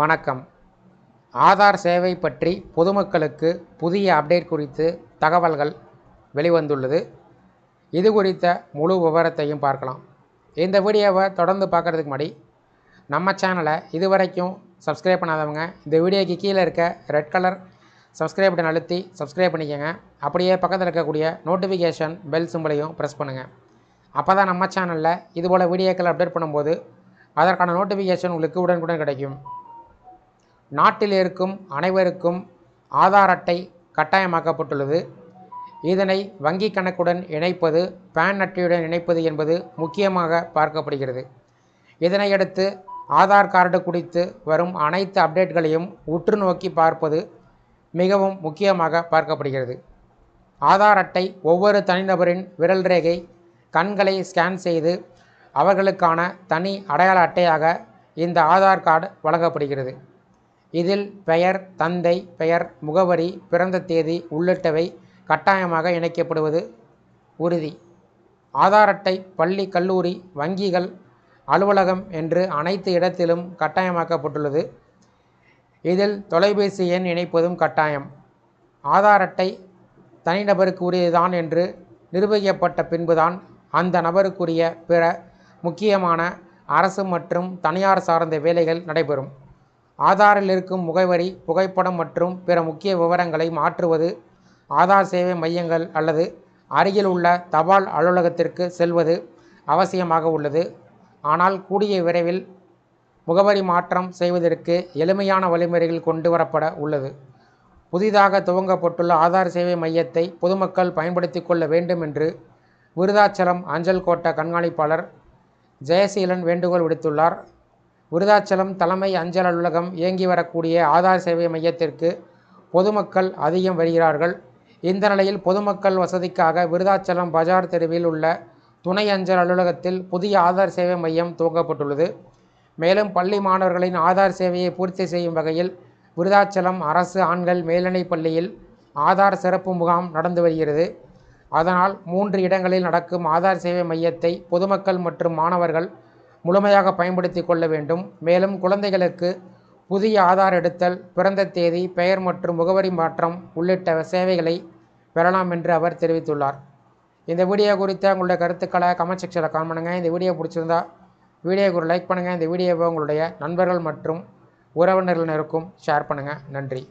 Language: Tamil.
வணக்கம். ஆதார் சேவை பற்றி பொதுமக்களுக்கு புதிய அப்டேட் குறித்து தகவல்கள் வெளிவந்துள்ளது. இது குறித்த முழு விவரத்தையும் பார்க்கலாம். இந்த வீடியோவை தொடர்ந்து பார்க்குறதுக்கு முன்னாடி நம்ம சேனலை இது வரைக்கும் சப்ஸ்கிரைப் பண்ணாதவங்க இந்த வீடியோக்கு கீழே இருக்க ரெட் கலர் சப்ஸ்கிரைப் பட்டன் அழுத்தி சப்ஸ்கிரைப் பண்ணிக்கோங்க. அப்படியே பக்கத்தில் இருக்கக்கூடிய நோட்டிஃபிகேஷன் பெல் சிம்பிளையும் ப்ரெஸ் பண்ணுங்கள் அப்போ தான் நம்ம சேனலில் இதுபோல் வீடியோக்கள் அப்டேட் பண்ணும்போது அதற்கான நோட்டிஃபிகேஷன் உங்களுக்கு உடனுக்குடன் கிடைக்கும். நாட்டில் இருக்கும் அனைவருக்கும் ஆதார் அட்டை கட்டாயமாக்கப்பட்டுள்ளது. இதனை வங்கிக் கணக்குடன் இணைப்பது பேன் அட்டையுடன் இணைப்பது என்பது முக்கியமாக பார்க்கப்படுகிறது. இதனையடுத்து ஆதார் கார்டு குறித்து வரும் அனைத்து அப்டேட்களையும் உற்று நோக்கி பார்ப்பது மிகவும் முக்கியமாக பார்க்கப்படுகிறது. ஆதார் அட்டை ஒவ்வொரு தனிநபரின் விரல் ரேகை கண்களை ஸ்கேன் செய்து அவர்களுக்கான தனி அடையாள அட்டையாக இந்த ஆதார் கார்டு வழங்கப்படுகிறது. இதில் பெயர் தந்தை பெயர் முகவரி பிறந்த தேதி உள்ளிட்டவை கட்டாயமாக இணைக்கப்படுவது உறுதி. ஆதார் அட்டை பள்ளி கல்லூரி வங்கிகள் அலுவலகம் என்று அனைத்து இடத்திலும் கட்டாயமாக்கப்பட்டுள்ளது. இதில் தொலைபேசி எண் இணைப்பதும் கட்டாயம். ஆதார் அட்டை தனிநபருக்கு உரியதுதான் என்று நிர்வகிக்கப்பட்ட பின்புதான் அந்த நபருக்குரிய பிற முக்கியமான அரசு மற்றும் தனியார் சார்ந்த வேலைகள் நடைபெறும். ஆதாரில் இருக்கும் முகவரி புகைப்படம் மற்றும் பிற முக்கிய விவரங்களை மாற்றுவது ஆதார் சேவை மையங்கள் அல்லது அருகில் உள்ள தபால் அலுவலகத்திற்கு செல்வது அவசியமாக உள்ளது. ஆனால் கூடிய விரைவில் முகவரி மாற்றம் செய்வதற்கு எளிமையான வழிமுறைகள் கொண்டு வரப்பட உள்ளது. புதிதாக துவங்கப்பட்டுள்ள ஆதார் சேவை மையத்தை பொதுமக்கள் பயன்படுத்தி கொள்ள வேண்டும் என்று விருதாச்சலம் அஞ்சல் கோட்ட கண்காணிப்பாளர் ஜெயசீலன் வேண்டுகோள் விடுத்துள்ளார். விருதாச்சலம் தலைமை அஞ்சல் அலுவலகம் இயங்கி வரக்கூடிய ஆதார் சேவை மையத்திற்கு பொதுமக்கள் அதிகம் வருகிறார்கள். இந்த நிலையில் பொதுமக்கள் வசதிக்காக விருதாச்சலம் பஜார் தெருவில் உள்ள துணை அஞ்சல் அலுவலகத்தில் புதிய ஆதார் சேவை மையம் துவங்கப்பட்டுள்ளது. மேலும் பள்ளி மாணவர்களின் ஆதார் சேவையை பூர்த்தி செய்யும் வகையில் விருதாச்சலம் அரசு ஆண்கள் மேல்நிலைப் பள்ளியில் ஆதார் சிறப்பு முகாம் நடந்து வருகிறது. அதனால் மூன்று இடங்களில் நடக்கும் ஆதார் சேவை மையத்தை பொதுமக்கள் மற்றும் மாணவர்கள் முழுமையாக பயன்படுத்தி கொள்ள வேண்டும். மேலும் குழந்தைகளுக்கு புதிய ஆதார் எடுத்தல் பிறந்த தேதி பெயர் மற்றும் முகவரி மாற்றம் உள்ளிட்ட சேவைகளை பெறலாம் என்று அவர் தெரிவித்துள்ளார். இந்த வீடியோ குறித்த உங்களுடைய கருத்துக்களை கமெண்ட் செக்ஷனில் காமெண்ட் பண்ணுங்கள் இந்த வீடியோ பிடிச்சிருந்தா வீடியோக்கு ஒரு லைக் பண்ணுங்கள் இந்த வீடியோவை உங்களுடைய நண்பர்கள் மற்றும் உறவினர்களுக்கும் ஷேர் பண்ணுங்கள் நன்றி.